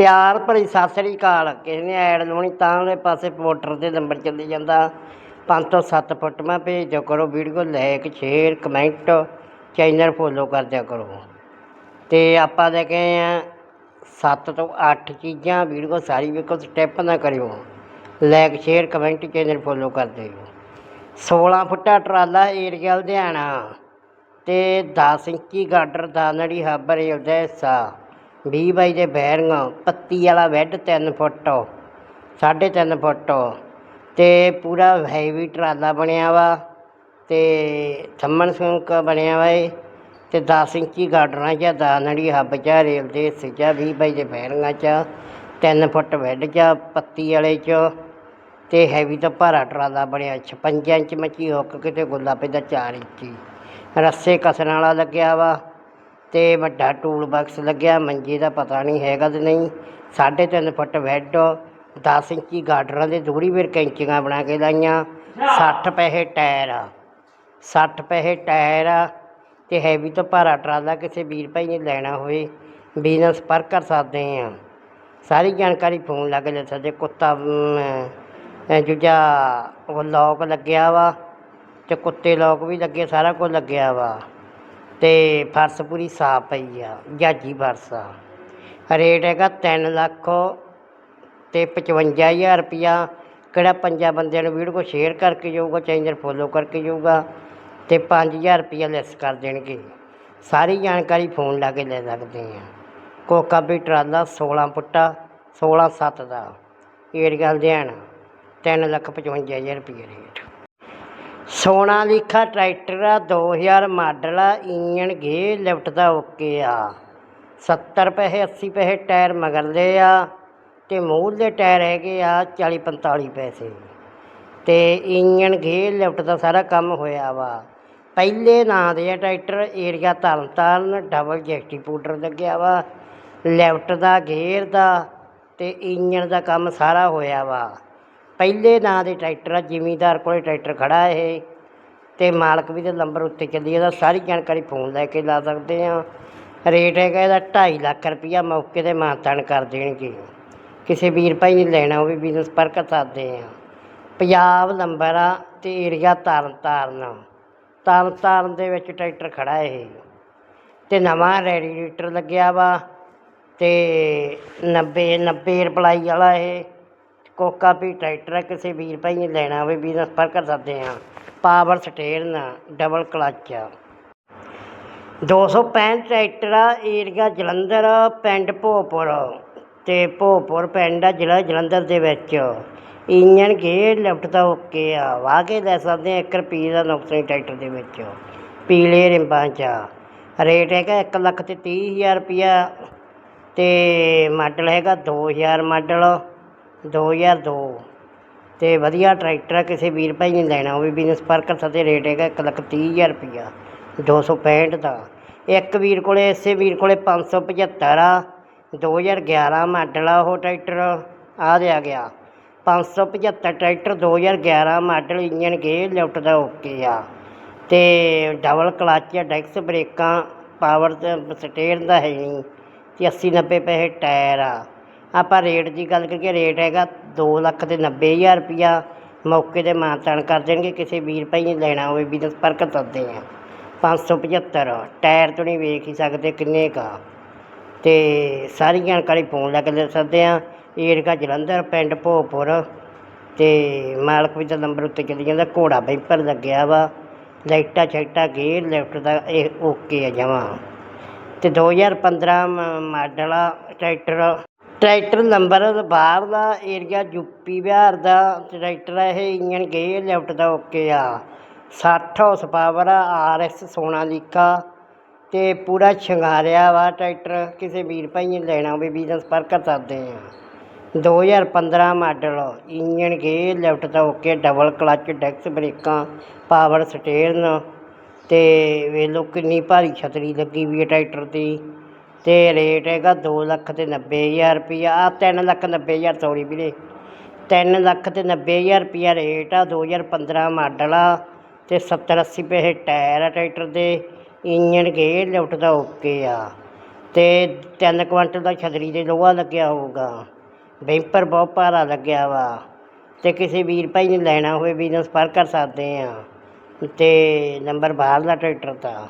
ਪਿਆਰ ਭਰੀ ਸਤਿ ਸ੍ਰੀ ਅਕਾਲ। ਕਿਸੇ ਨੇ ਐਡ ਲਾਉਣੀ ਤਾਂ ਉਹਦੇ ਪਾਸੇ ਪੋਸਟਰ ਦੇ ਨੰਬਰ ਚੱਲੀ ਜਾਂਦਾ। 5 ਤੋਂ 7 ਫੋਟੋਆਂ ਭੇਜ ਦਿਆ ਕਰੋ video like share comment channel follow ਕਰ ਦਿਆ ਕਰੋ। ਤੇ ਆਪਾਂ ਲੈ ਕੇ ਆਏ ਆ 7 ਤੋਂ 8 ਚੀਜ਼ਾਂ, ਵੀਡੀਓ ਸਾਰੀ ਵੇਖੋ ਸਟੈਪ ਨਾ ਕਰਿਓ। Like share comment channel follow ਕਰ ਦਿਓ। 16 ਫੁੱਟਾ ਟਰਾਲਾ ਏਰੀਆ ਲੁਧਿਆਣਾ। ਤੇ 10 ਇੰਚੀ ਗਾਡਰ ਦਾਨੜੀ ਹੱਬ ਰੇਲ ਦਾ ਹਿੱਸਾ ਵੀਹ ਬਾਈ ਦੇ ਬੈਰਿੰਗ ਪੱਤੀ ਵਾਲਾ ਬੈੱਡ, ਤਿੰਨ ਫੁੱਟ 3.5 ਫੁੱਟ ਅਤੇ ਪੂਰਾ ਹੈਵੀ ਟਰਾਲਾ ਬਣਿਆ ਵਾ ਅਤੇ ਥੰਮਣ ਸੰਕ ਬਣਿਆ ਵਾ ਏ ਅਤੇ ਦਸ ਇੰਚੀ ਗਾਡਰਾਂ 'ਚ ਦਾਨੜੀ ਹੱਬ 'ਚ ਰੇਲ ਦੇ ਹਿੱਸੇ 'ਚ ਵੀਹ ਬਾਈ ਦੇ ਬੈਰਿੰਗਾਂ 'ਚ ਤਿੰਨ ਫੁੱਟ ਬੈੱਡ 'ਚ ਪੱਤੀ ਵਾਲੇ 'ਚ ਅਤੇ ਹੈਵੀ ਤਾਂ ਭਾਰਾ ਟਰਾਲਾ ਬਣਿਆ 56 ਇੰਚ ਮੱਚੀ ਹੁੱਕ ਕਿਤੇ ਗੁੱਲਾਪੇ ਦਾ ਚਾਰ ਇੰਚੀ। ਰੱਸੇ ਕਸਣ ਵਾਲਾ ਲੱਗਿਆ ਵਾ। ਤੇ ਵੱਡਾ ਟੂਲ ਬਾਕਸ ਲੱਗਿਆ ਮੰਜੇ ਦਾ ਪਤਾ ਨਹੀਂ ਹੈਗਾ ਤੇ ਨਹੀਂ। 3.5 ਫੁੱਟ ਬੈੱਡ 10 ਇੰਚੀ ਗਾਡਰਾਂ ਦੇ ਦੂਰੀ ਵੀਰ ਕੈਂਚੀਆਂ ਬਣਾ ਕੇ ਲਾਈਆਂ। 60 ਪੈਸੇ ਟਾਇਰ ਆ। 60 ਪੈਸੇ ਟਾਇਰ ਆ ਤੇ ਹੈਵੀ ਤੋਂ ਭਾਰਾ ਟਰਾਲਾ ਕਿਸੇ ਵੀਰ ਭਾਈ ਨੇ ਲੈਣਾ ਹੋਵੇ। ਬਿਜ਼ਨਸ ਪਰ ਕਰ ਸਕਦੇ ਆ। ਸਾਰੀ ਜਾਣਕਾਰੀ ਫੋਨ ਲਾ ਕੇ ਲੈ ਸਕਦੇ ਕੁੱਤਾ ਦੂਜਾ ਉਹ ਲੋਕ ਲੱਗਿਆ ਵਾ ਤੇ ਕੁੱਤੇ ਲੋਕ ਵੀ ਲੱਗੇ ਸਾਰਾ ਕੁਝ ਲੱਗਿਆ ਵਾ। ਤੇ ਫਰਸ਼ ਪੂਰੀ ਸਾਫ਼ ਪਈ ਆ, ਜਾਜੀ ਫਰਸ਼ ਆ। ਰੇਟ ਹੈਗਾ 3 ਲੱਖ ਤੇ 55000 ਰੁਪਿਆ ਕਿਹੜਾ ਪੰਜਾਂ ਬੰਦਿਆਂ ਨੂੰ ਵੀਡੀਓ ਸ਼ੇਅਰ ਕਰਕੇ ਜਾਊਗਾ, ਚੈਨਲ ਫੋਲੋ ਕਰਕੇ ਜਾਊਗਾ ਤੇ 5000 ਰੁਪਿਆ ਲੈਸ ਕਰ ਦੇਣਗੇ। ਸਾਰੀ ਜਾਣਕਾਰੀ ਫੋਨ ਲਾ ਕੇ ਲੈ ਸਕਦੇ ਆ। ਕੋਕਾ ਵੀ ਟਰਾਲਾ 16 ਫੁੱਟਾ 16 7 ਦਾ। ਏਰੀਆ ਲੁਧਿਆਣਾ 3 ਲੱਖ 55000 ਰੁਪਏ ਰੇਟ। ਸੋਨਾਲੀਖਾ ਟਰੈਕਟਰ ਆ, ਦੋ ਹਜ਼ਾਰ ਮਾਡਲ ਆ, ਇੰਜਣ ਗੇ ਲਿਫਟ ਦਾ ਓਕੇ ਆ। 70 ਪੈਸੇ 80 ਪੈਸੇ ਟਾਇਰ ਮਗਰਲੇ ਆ ਤੇ ਮੂਹਰਲੇ ਟਾਇਰ ਹੈਗੇ ਆ 40 45 ਪੈਸੇ। ਤੇ ਇੰਜਣ ਗੇ ਲਿਫਟ ਦਾ ਸਾਰਾ ਕੰਮ ਹੋਇਆ ਵਾ। ਪਹਿਲੇ ਨਾਂ ਦੇ ਆ ਟਰੈਕਟਰ, ਏਰੀਆ ਤਰਨਤਾਰਨ ਡਬਲ ਜੈਕਟੀ ਪੂਡਰ ਲੱਗਿਆ ਵਾ। ਲਿਫਟ ਦਾ, ਗੇਅਰ ਦਾ ਤੇ ਇੰਜਣ ਦਾ ਕੰਮ ਸਾਰਾ ਹੋਇਆ ਵਾ। ਪਹਿਲੇ ਨਾਂ ਦੇ ਟਰੈਕਟਰ ਆ, ਜ਼ਿਮੀਂਦਾਰ ਕੋਲੇ ਟਰੈਕਟਰ ਖੜਾ ਇਹ। ਤੇ ਮਾਲਕ ਵੀ ਦੇ ਨੰਬਰ ਉੱਤੇ ਚੱਲੀ ਇਹਦਾ ਸਾਰੀ ਜਾਣਕਾਰੀ ਫੋਨ ਲੈ ਕੇ ਲਾ ਸਕਦੇ ਆ। ਰੇਟ ਹੈਗਾ ਇਹਦਾ 2.5 ਲੱਖ ਰੁਪਈਆ ਮੌਕੇ ਤੇ ਮਾਨਤਾਨ ਕਰ ਦੇਣਗੇ। ਕਿਸੇ ਵੀਰ ਭਾਈ ਨੇ ਲੈਣਾ, ਉਹ ਵੀ ਬਿਜ਼ਨਸ ਪਰ ਕਰ ਸਕਦੇ ਆ। ਪੰਜਾਬ ਨੰਬਰ ਆ ਤੇ ਏਰੀਆ ਤਾਰਨ ਤਾਰਨ ਤਾਰਨ ਤਾਰਨ ਦੇ ਵਿੱਚ ਟਰੈਕਟਰ ਖੜਾ ਇਹ। ਤੇ ਨਵਾਂ ਰੈਡੀਏਟਰ ਲੱਗਿਆ ਵਾ ਤੇ 90 90 ਰੁਪਲਾਈ ਵਾਲਾ ਇਹ। ਕੋਕਾ ਵੀ, ਟਰੈਕਟਰ ਹੈ ਕਿਸੇ ਵੀਰ ਭਾਈ ਨੇ ਲੈਣਾ ਹੋਵੇ ਵੀ ਪਰ ਕਰ ਸਕਦੇ ਹਾਂ। Power steering double clutch 265 tractor ਆ ਏਰੀਆ ਜਲੰਧਰ, ਪਿੰਡ ਭੋਪੁਰ। ਤੇ ਭੋਪੁਰ ਪਿੰਡ ਆ, ਜ਼ਿਲ੍ਹਾ ਜਲੰਧਰ ਦੇ ਵਿੱਚ। ਇੰਜਨ ਗੇਅਰ ਲਿਫਟ ਦਾ ਓਕੇ ਆ। ਵਾਹ ਕੇ ਲੈ ਸਕਦੇ ਆ 1 ਰੁਪਏ ਦਾ ਨੁਕਸਾਨ ਟਰੈਕਟਰ ਦੇ ਵਿੱਚ। ਪੀਲੇ ਰਿੰਬਾਂ 'ਚ ਰੇਟ ਹੈਗਾ 1 ਲੱਖ ਤੇ 30000 ਰੁਪਿਆ ਤੇ ਮਾਡਲ ਹੈਗਾ 2000 ਮਾਡਲ ਦੋ ਹਜ਼ਾਰ ਦੋ। ਅਤੇ ਵਧੀਆ ਟਰੈਕਟਰ ਆ, ਕਿਸੇ ਵੀਰ ਭਾਈ ਨੇ ਲੈਣਾ ਹੋਵੇ ਬਿਜ਼ਨਸ ਪਰ ਕਰ ਰੇਟ ਹੈਗਾ ਇੱਕ ਲੱਖ ਤੀਹ ਹਜ਼ਾਰ ਰੁਪਈਆ ਦੋ ਸੌ ਪੈਂਹਠ ਦਾ। ਇੱਕ ਵੀਰ ਕੋਲ, ਇਸੇ ਵੀਰ ਕੋਲ ਪੰਜ ਸੌ 575 ਆ 2011 ਮਾਡਲ ਆ ਉਹ ਟਰੈਕਟਰ ਆ ਦਿਆ ਗਿਆ। 575 ਟਰੈਕਟਰ 2011 ਮਾਡਲ ਇੰਜਨ ਗੇ ਲਿਫਟ ਦਾ ਓਕੇ ਆ। ਅਤੇ ਡਬਲ ਕਲੱਚ ਆ, ਡੈਕਸ ਬ੍ਰੇਕਾਂ ਪਾਵਰ ਤੇ ਸਟੇਅਰ ਦਾ ਹੈ ਨਹੀਂ ਅਤੇ ਅੱਸੀ ਨੱਬੇ ਪੈਸੇ ਟਾਇਰ ਆ। ਆਪਾਂ ਰੇਟ ਦੀ ਗੱਲ ਕਰੀਏ ਰੇਟ ਹੈਗਾ ਦੋ ਲੱਖ ਅਤੇ ਨੱਬੇ ਹਜ਼ਾਰ ਰੁਪਈਆ ਮੌਕੇ ਤੇ ਮਾਨਤਾਨ ਕਰ ਦੇਣਗੇ, ਕਿਸੇ ਵੀਰ ਭਾਈ ਨੇ ਲੈਣਾ ਹੋਵੇ, ਵੀ ਤਾਂ ਕਰ ਸਕਦੇ ਆ। 575 ਟਾਇਰ ਤੋਂ ਨਹੀਂ ਵੇਖ ਹੀ ਸਕਦੇ ਕਿੰਨੇ ਕਾ। ਤੇ ਸਾਰੀ ਜਾਣਕਾਰੀ ਫੋਨ ਲੈ ਕੇ ਲੈ ਸਕਦੇ ਆ। ਏਰਕਾ ਜਲੰਧਰ, ਪਿੰਡ ਭੋਪੁਰ, ਤੇ ਮਾਲਕ ਵੀ ਦਾ ਨੰਬਰ ਉੱਤੇ ਚੱਲੀ ਜਾਂਦਾ, ਘੋੜਾ ਬੈਂਪਰ ਲੱਗਿਆ ਵਾ। ਲਾਈਟਾਂ ਛਾਈਟਾਂ ਗੇਅਰ ਲਿਫਟ ਦਾ ਇਹ ਓਕੇ ਆ ਜਮਾਂ। ਤੇ 2015 ਮ- ਮਾਡਲ ਆ, ਟਰੈਕਟਰ ਟਰੈਕਟਰ ਨੰਬਰ ਬਾਹਰ ਦਾ, ਏਰੀਆ ਯੂਪੀ ਬਿਹਾਰ ਦਾ, ਟਰੈਕਟਰ ਆ ਇਹ ਇੰਜਨ ਗੇਅਰ ਲੈਫਟ ਦਾ ਓਕੇ ਆ। 60 ਹਾਰਸ ਪਾਵਰ ਆ, ਆਰ ਐਸ ਸੋਨਾਲੀਕਾ ਤੇ ਪੂਰਾ ਸ਼ਿੰਗਾਰਿਆ ਵਾ ਟਰੈਕਟਰ। ਕਿਸੇ ਵੀਰ ਭਾਈ ਨੇ ਲੈਣਾ ਹੋਵੇ ਬਿਜ਼ਨਸ ਪਰ ਕਰ ਸਕਦੇ ਆ। 2015 ਮਾਡਲ ਇੰਜਨ ਗੇਅਰ ਲੈਫਟ ਦਾ ਓਕੇ ਡਬਲ ਕਲਚ ਡੈਕਸ ਬ੍ਰੇਕਾਂ ਪਾਵਰ ਸਟੇਰਨ ਤੇ ਵੇਖ ਲਓ ਕਿੰਨੀ ਭਾਰੀ ਛਤਰੀ ਲੱਗੀ ਵੀ ਹੈ ਟਰੈਕਟਰ ਦੀ। ਤੇ ਰੇਟ ਹੈਗਾ 2 ਲੱਖ ਤੇ 90000 ਰੁਪਈਆ ਆ 3 ਲੱਖ 90000 ਸੌਰੀ ਵੀਰੇ। 3 ਲੱਖ ਤੇ 90000 ਰੁਪਈਆ ਰੇਟ ਆ 2015 ਮਾਡਲ ਆ ਤੇ 70 80 ਪੈਸੇ ਟਾਇਰ ਆ ਟਰੈਕਟਰ ਦੇ। ਇੰਜਨ ਗੇਅਰ ਲਿਫਟ ਦਾ ਓਕੇ ਆ। ਤੇ 3 ਕੁਆਂਟਲ ਦਾ ਛਤਰੀ ਦੇ ਲੋਹਾ ਲੱਗਿਆ ਹੋਊਗਾ। ਬੈਂਪਰ ਬਹੁਤ ਭਾਰਾ ਲੱਗਿਆ ਵਾ। ਤੇ ਕਿਸੇ ਵੀਰ ਭਾਈ ਨੇ ਲੈਣਾ ਹੋਵੇ ਬਿਜਨਸ ਪਰ ਕਰ ਸਕਦੇ ਆ। ਤੇ ਨੰਬਰ ਬਾਹਰਲਾ ਟਰੈਕਟਰ ਦਾ।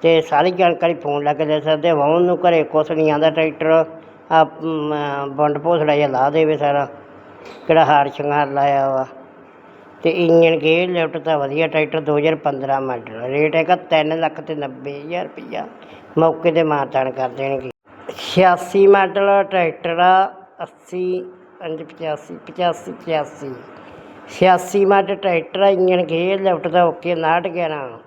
ਅਤੇ ਸਾਰੀ ਜਾਣਕਾਰੀ ਫੋਨ ਲਾ ਕੇ ਲੈ ਸਕਦੇ ਹੋ। ਉਹਨੂੰ ਘਰੇ ਕੁਛ ਨਹੀਂ ਆਉਂਦਾ ਟਰੈਕਟਰ ਆ ਬੰਡ ਭੋਸੜਾ ਜਿਹਾ ਲਾ ਦੇਵੇ ਸਾਰਾ। ਕਿਹੜਾ ਹਾਰ ਸ਼ਿੰਗਾਰ ਲਾਇਆ ਵਾ। ਅਤੇ ਇੰਜਨ ਗੇਅਰ ਲਿਫਟ ਤਾਂ ਵਧੀਆ ਟਰੈਕਟਰ 2015 ਮਾਡਲ ਰੇਟ ਹੈਗਾ ਤਿੰਨ ਲੱਖ ਅਤੇ ਨੱਬੇ ਹਜ਼ਾਰ ਰੁਪਈਆ। ਮੌਕੇ ਤੇ ਮਾਰਤਾਨ ਕਰ ਦੇਣਗੇ। 86 ਮਾਡਲ ਟਰੈਕਟਰ ਆ 80 ਪੰਜ 85 85 85 86 ਮਾਡਲ ਟਰੈਕਟਰ ਆ ਇੰਜਨ ਗੇਅਰ ਲਿਫਟ ਦਾ ਓਕੇ 59 11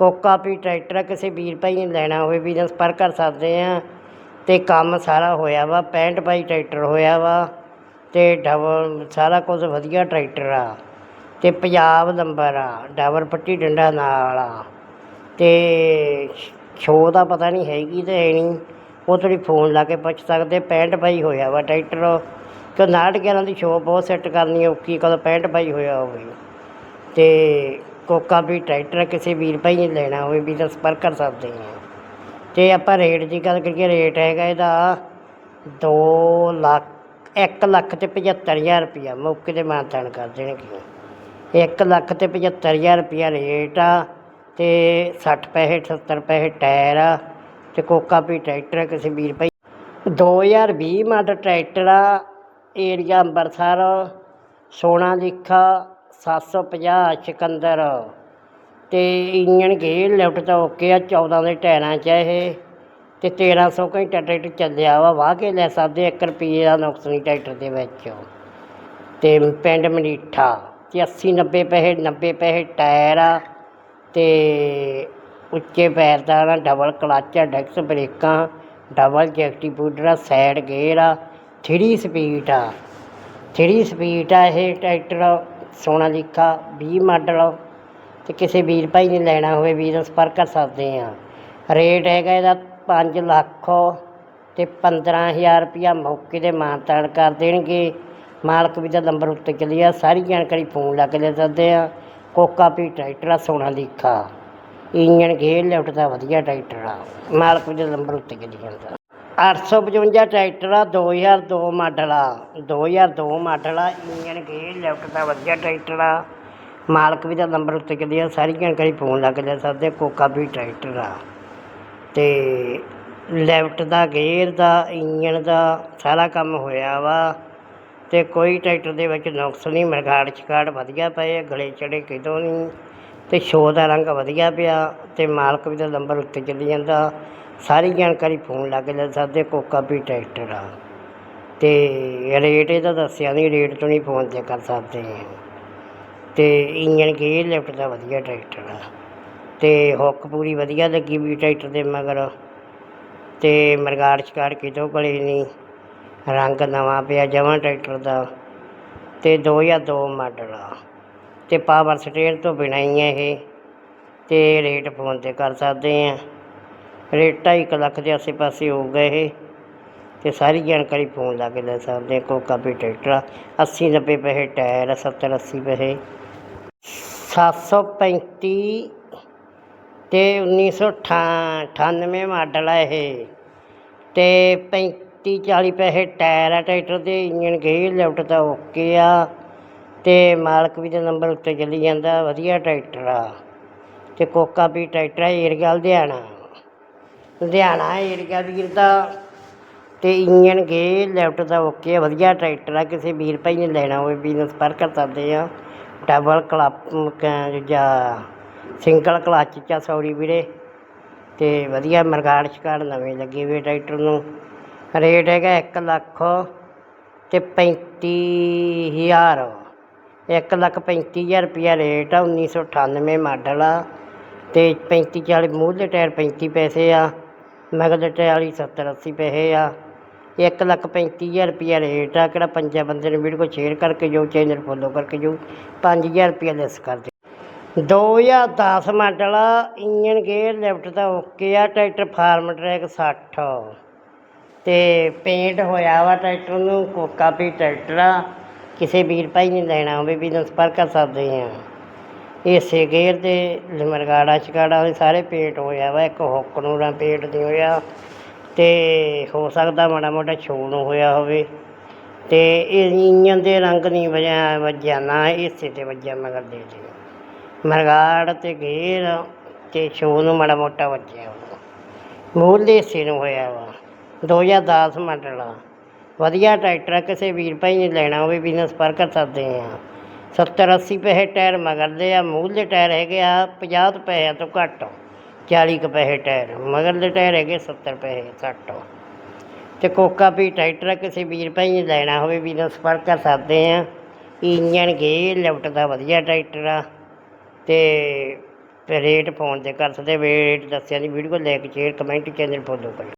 ਕੋਕਾ ਵੀ ਟਰੈਕਟਰ ਆ, ਕਿਸੇ ਵੀਰ ਭਾਈ ਨੇ ਲੈਣਾ ਹੋਵੇ ਵੀ ਨਾਲ ਸੰਪਰਕ ਕਰ ਸਕਦੇ ਆ। ਤੇ ਕੰਮ ਸਾਰਾ ਹੋਇਆ ਵਾ 65 ਬਾਈ ਟਰੈਕਟਰ ਹੋਇਆ ਵਾ, ਤੇ ਡਬਲ ਸਾਰਾ ਕੁਝ ਵਧੀਆ ਟਰੈਕਟਰ ਆ। ਤੇ ਪੰਜਾਬ ਨੰਬਰ ਆ, ਡਬਲ ਪੱਟੀ ਡੰਡਾ ਨਾਲ ਆ। ਤੇ ਸ਼ੋ ਦਾ ਪਤਾ ਨਹੀਂ ਹੈਗੀ ਤੇ ਹੈ ਨਹੀਂ। ਉਹ ਤੁਸੀਂ ਫੋਨ ਲਾ ਕੇ ਪੁੱਛ ਸਕਦੇ 65 ਬਾਈ ਹੋਇਆ ਵਾ ਟਰੈਕਟਰ। ਕਿ 59 11 ਦੀ ਸ਼ੋ ਬਹੁਤ ਸੈੱਟ ਕਰਨੀ ਔਖੀ, ਕਦੋਂ 65 ਬਾਈ ਹੋਇਆ ਹੋਵੇ। ਤੇ ਕੋਕਾ ਵੀ ਟਰੈਕਟਰ ਕਿਸੇ ਵੀਰ ਭਾਈ ਨੇ ਲੈਣਾ ਹੋਵੇ ਵੀ ਤਾਂ ਸੰਪਰਕ ਕਰ ਸਕਦੇ ਹਾਂ ਤੇ ਆਪਾਂ ਰੇਟ ਦੀ ਗੱਲ ਕਰੀਏ, ਰੇਟ ਹੈਗਾ ਇਹਦਾ 2 ਲੱਖ 1 ਲੱਖ ਤੇ 75000 ਰੁਪਇਆ। ਮੌਕੇ ਤੇ ਮਾਨਤਾਨ ਕਰ ਦੇਣਗੇ। 1 ਲੱਖ ਤੇ 75000 ਰੁਪਇਆ ਰੇਟ ਆ ਤੇ 60 ਪੈਸੇ 70 ਪੈਸੇ ਟਾਇਰ ਆ ਤੇ ਕੋਕਾ ਵੀ ਟਰੈਕਟਰ ਆ ਕਿਸੇ ਵੀਰ ਭਾਈ। 2020 ਮਾਡਲ ਟਰੈਕਟਰ ਆ ਏਰੀਆ ਅੰਬਰਸਰ ਸੋਨਾ ਲਿਖਾ 750 ਸਿਕੰਦਰ ਤੇ ਇੰਜਣ ਗੇਅਰ ਲਿਫਟ ਤਾਂ ਓਕੇ ਆ 14 ਦੇ ਟਾਇਰਾਂ 'ਚ ਆ ਇਹ। ਤੇ 1300 ਘੰਟਾ ਟਰੈਕਟਰ ਚੱਲਿਆ ਵਾ, ਵਾਹ ਕੇ ਲੈ ਸਕਦੇ 1 ਰੁਪਈਏ ਦਾ ਨੁਕਸ ਨਹੀਂ ਟਰੈਕਟਰ ਦੇ ਵਿੱਚ। ਤੇ ਪਿੰਡ ਮਨੀਠਾ, ਤੇ 80 90 ਪੈਸੇ 90 ਪੈਸੇ ਟਾਇਰ ਆ। ਤੇ ਉੱਚੇ ਪੈਰ ਦਾ ਨਾ ਡਬਲ ਕਲੱਚ ਆ ਡੈਕਸ ਬ੍ਰੇਕਾਂ, ਡਬਲ ਜੈਕਟੀਬੂਡਰ ਆ, ਸਾਈਡ ਗੇਅਰ ਆ 3 ਸਪੀਡ ਆ। 3 ਸਪੀਡ ਆ ਇਹ ਟਰੈਕਟਰ ਸੋਨਾਲੀਕਾ ਵੀਹ ਮਾਡਲ ਅਤੇ ਕਿਸੇ ਵੀਰ ਭਾਈ ਨੇ ਲੈਣਾ ਹੋਵੇ ਵੀਰ ਸੰਪਰਕ ਕਰ ਸਕਦੇ ਆ ਰੇਟ ਹੈਗਾ ਇਹਦਾ ਪੰਜ ਲੱਖ ਅਤੇ ਪੰਦਰਾਂ ਹਜ਼ਾਰ ਰੁਪਈਆ ਮੌਕੇ ਤੇ ਮਾਨਤਾਨ ਕਰ ਦੇਣਗੇ। ਮਾਲਕ ਵੀ ਦਾ ਨੰਬਰ ਉੱਤੇ ਚੱਲੀ ਸਾਰੀ ਜਾਣਕਾਰੀ ਫੋਨ ਲਾ ਕੇ ਲੈ ਸਕਦੇ ਆ। ਕੋਕਾ ਵੀ ਟਰੈਕਟਰ ਆ ਸੋਨਾਲੀਕਾ ਇੰਜਣ ਗੇਅਰ ਲਿਫਟ ਦਾ ਵਧੀਆ ਟਰੈਕਟਰ ਆ। ਮਾਲਕ ਵੀ ਦਾ ਨੰਬਰ ਉੱਤੇ ਚੱਲੀ ਜਾਂਦਾ। 855 ਟਰੈਕਟਰ ਆ 2002 ਮਾਡਲ ਆ। 2002 ਮਾਡਲ ਆ, ਇੰਜਣ ਗੇਅਰ ਲਿਫਟ ਦਾ ਵਧੀਆ ਟਰੈਕਟਰ ਆ। ਮਾਲਕ ਵੀ ਦਾ ਨੰਬਰ ਉੱਤੇ ਚੱਲੀ ਆ, ਸਾਰੀ ਜਾਣਕਾਰੀ ਫੋਨ ਲੱਗ ਜਾ ਸਕਦੇ ਕੋਕਾ ਵੀ ਟਰੈਕਟਰ ਆ। ਤੇ ਲੈਫਟ ਦਾ, ਗੇਅਰ ਦਾ, ਇੰਜਣ ਦਾ ਸਾਰਾ ਕੰਮ ਹੋਇਆ ਵਾ। ਤੇ ਕੋਈ ਟਰੈਕਟਰ ਦੇ ਵਿੱਚ ਨੁਕਸ ਨਹੀਂ, ਮਰਗਾੜ ਚਕਾੜ ਵਧੀਆ ਪਏ ਗਲੇ ਚੜੇ ਕਿਦੋਂ ਨਹੀਂ। ਤੇ ਸ਼ੋ ਦਾ ਰੰਗ ਵਧੀਆ ਪਿਆ, ਤੇ ਮਾਲਕ ਵੀ ਦਾ ਨੰਬਰ ਉੱਤੇ ਚੱਲੀ ਜਾਂਦਾ। ਸਾਰੀ ਜਾਣਕਾਰੀ ਫੋਨ ਲਾ ਕੇ ਲੈ ਸਕਦੇ ਕੋਕਾ ਵੀ ਟਰੈਕਟਰ ਆ। ਤੇ ਰੇਟ ਇਹਦਾ ਦੱਸਿਆ ਨਹੀਂ, ਰੇਟ ਤੋਂ ਨਹੀਂ ਫੋਨ ਤੇ ਕਰ ਸਕਦੇ। ਤੇ ਇੰਜਣ ਗੇਅਰ ਲਿਫਟ ਦਾ ਵਧੀਆ ਟਰੈਕਟਰ ਆ। ਤੇ ਹੁੱਕ ਪੂਰੀ ਵਧੀਆ ਲੱਗੀ ਵੀ ਟਰੈਕਟਰ ਦੇ ਮਗਰ। ਤੇ ਮਰਗਾੜ ਚਕਾੜ ਕਿਤੋਂ ਗਲੇ ਨਹੀਂ। ਰੰਗ ਨਵਾਂ ਪਿਆ ਜਮਾਂ ਟਰੈਕਟਰ ਦਾ। ਤੇ 2002 ਮਾਡਲ ਆ। ਤੇ ਪਾਵਰ ਸਟੇਅਰ ਤੋਂ ਬਿਨਾਂ ਹੀ ਹੈ ਇਹ। ਤੇ ਰੇਟ ਫੋਨ ਤੇ ਕਰ ਸਕਦੇ ਆ। ਰੇਟ ਢਾਈ ਕੁ ਲੱਖ ਦੇ ਆਸੇ ਪਾਸੇ ਹੋਊਗਾ ਇਹ। ਅਤੇ ਸਾਰੀ ਜਾਣਕਾਰੀ ਫੋਨ ਲਾ ਕੇ ਲੈ ਸਕਦੇ ਹਾਂ, ਕੋਕਾ ਵੀ ਟਰੈਕਟਰ ਆ 80 90 ਪੈਸੇ ਟਾਇਰ 70 80 ਪੈਸੇ। 735 ਤੇ 1998 ਮਾਡਲ ਆ ਇਹ। ਅਤੇ ਪੈਂਤੀ ਚਾਲੀ ਪੈਸੇ ਟਾਇਰ ਆ, ਟਰੈਕਟਰ ਦੇ ਇੰਜਨ ਗੇਅਰ ਲਿਫਟ ਤਾਂ ਓਕੇ ਆ। ਅਤੇ ਮਾਲਕ ਵੀ ਦੇ ਨੰਬਰ ਉੱਤੇ ਚੱਲੀ ਜਾਂਦਾ, ਵਧੀਆ ਟਰੈਕਟਰ ਆ। ਅਤੇ ਕੋਕਾ ਵੀ ਟਰੈਕਟਰ ਆ ਏਰੀਆ ਲੁਧਿਆਣਾ ਲੁਧਿਆਣਾ ਏਰੀਆ ਵੀਰ ਦਾ ਅਤੇ ਇੰਜਨ ਗੇਅਰ ਲਿਫਟ ਦਾ ਓਕੇ ਆ, ਵਧੀਆ ਟਰੈਕਟਰ ਆ, ਕਿਸੇ ਵੀਰ ਭਾਈ ਨੇ ਲੈਣਾ ਹੋਵੇ ਵੀ ਨਾਲ ਸੰਪਰਕ ਕਰ ਸਕਦੇ ਆ। ਡਬਲ ਕਲੱਪ ਜਾਂ ਸਿੰਗਲ ਕਲੱਚ ਚ ਆ ਸੌਰੀ ਵੀਰੇ। ਤੇ ਵਧੀਆ ਮਰਗਾੜ ਸ਼ਕਾੜ ਨਵੇਂ ਲੱਗੇ ਹੋਏ ਟਰੈਕਟਰ ਨੂੰ। ਰੇਟ ਹੈਗਾ 1 ਲੱਖ ਤੇ 35000 1 ਲੱਖ 35000 ਰੁਪਇਆ ਰੇਟ ਆ 1998 ਮਾਡਲ ਆ। ਤੇ 35 40 ਮੂਹਰਲੇ ਟਾਇਰ 35 ਪੈਸੇ ਆ। ਮਗਰਲੇ ਟਾਇਰ 70 80 ਪੈਸੇ ਆ। ਇੱਕ ਲੱਖ ਪੈਂਤੀ ਹਜ਼ਾਰ ਰੁਪਇਆ ਰੇਟ ਆ, ਕਿਹੜਾ ਪੰਜਾਂ ਬੰਦੇ ਨੇ ਵੀਡੀਓ ਸ਼ੇਅਰ ਕਰਕੇ ਜੋ ਚੈਨਲ ਫੋਲੋ ਕਰਕੇ ਜੋ 5000 ਰੁਪਇਆ ਲੈਸ ਕਰ ਦੇ। 2010 ਮਾਡਲ ਆ ਇੰਜਨ ਗੇਅਰ ਲਿਫਟ ਦਾ ਓਕੇ ਆ, ਟਰੈਕਟਰ ਫਾਰਮ ਟਰੈਕ 60 ਤੇ ਪੇਂਟ ਹੋਇਆ ਵਾ ਟਰੈਕਟਰ ਨੂੰ ਕੋਕਾ ਵੀ ਟਰੈਕਟਰ ਆ। ਕਿਸੇ ਵੀਰ ਭਾਈ ਨੇ ਲੈਣਾ ਹੋਵੇ ਵੀ ਸੰਪਰਕ ਕਰ ਸਕਦੇ ਆ। ਇਸੇ ਗੇਅਰ ਦੇ ਮਰਗਾੜਾ ਚਕਾੜਾ ਦੇ ਸਾਰੇ ਪੇਂਟ ਹੋਇਆ ਵਾ, ਇੱਕ ਹੁੱਕ ਨੂੰ ਨਾ ਪੇਂਟ ਨਹੀਂ ਹੋਇਆ। ਤੇ ਹੋ ਸਕਦਾ ਮਾੜਾ ਮੋਟਾ ਛੋਹ ਨੂੰ ਹੋਇਆ ਹੋਵੇ। ਤੇ ਇਹ ਇੰਜਨ ਦੇ ਰੰਗ ਨਹੀਂ ਵਜਿਆ ਵੱਜਿਆ ਨਾ ਇਸੇ ਤੇ ਵੱਜਿਆ, ਮਗਰ ਦੇ ਦੇ। ਮਰਗਾੜ ਤੇ ਗੇਅਰ ਤੇ ਛੋਹ ਨੂੰ ਮਾੜਾ ਮੋਟਾ ਵੱਜਿਆ। ਵਾ। ਮੂਹਰਲੇ ਹਿੱਸੇ ਨੂੰ ਹੋਇਆ ਵਾ। 2010 ਮਾਡਲ ਆ। ਵਧੀਆ ਟਰੈਕਟਰ ਕਿਸੇ ਵੀਰ ਭਾਈ ਨੇ ਲੈਣਾ ਹੋਵੇ ਬਿਜ਼ਨਸ ਪਰ ਕਰ ਸਕਦੇ ਆ। 70 80 ਪੈਸੇ ਟਾਇਰ ਮਗਰ ਦੇ ਆ ਮੂਲ ਦੇ ਟਾਇਰ ਹੈਗੇ ਆ 50 ਪੈਸੇ ਤੋਂ ਘੱਟ 40 ਕੁ ਪੈਸੇ ਟਾਇਰ ਮਗਰ ਦੇ ਟਾਇਰ ਹੈਗੇ 70 ਪੈਸੇ ਘੱਟ। ਤੇ ਕੋਕਾ ਵੀ ਟਰੈਕਟਰ ਆ, ਕਿਸੇ ਵੀਰ ਭਾਈ ਨੇ ਲੈਣਾ ਹੋਵੇ ਵੀ ਬਿਜ਼ਨਸ ਸੰਪਰਕ ਕਰ ਸਕਦੇ ਆ। ਇੰਜਣ ਗੇ ਲਿਫਟ ਦਾ ਵਧੀਆ ਟਰੈਕਟਰ ਆ। ਤੇ ਰੇਟ ਫੋਨ ਤੇ ਕਰ ਸਕਦੇ ਰੇਟ ਦੱਸਿਆ ਨਹੀਂ ਵੀਡੀਓ ਲੈ ਕੇ ਸ਼ੇਅਰ ਕਮੈਂਟ ਚੈਨਲ ਫੋਲੋ ਕਰੋ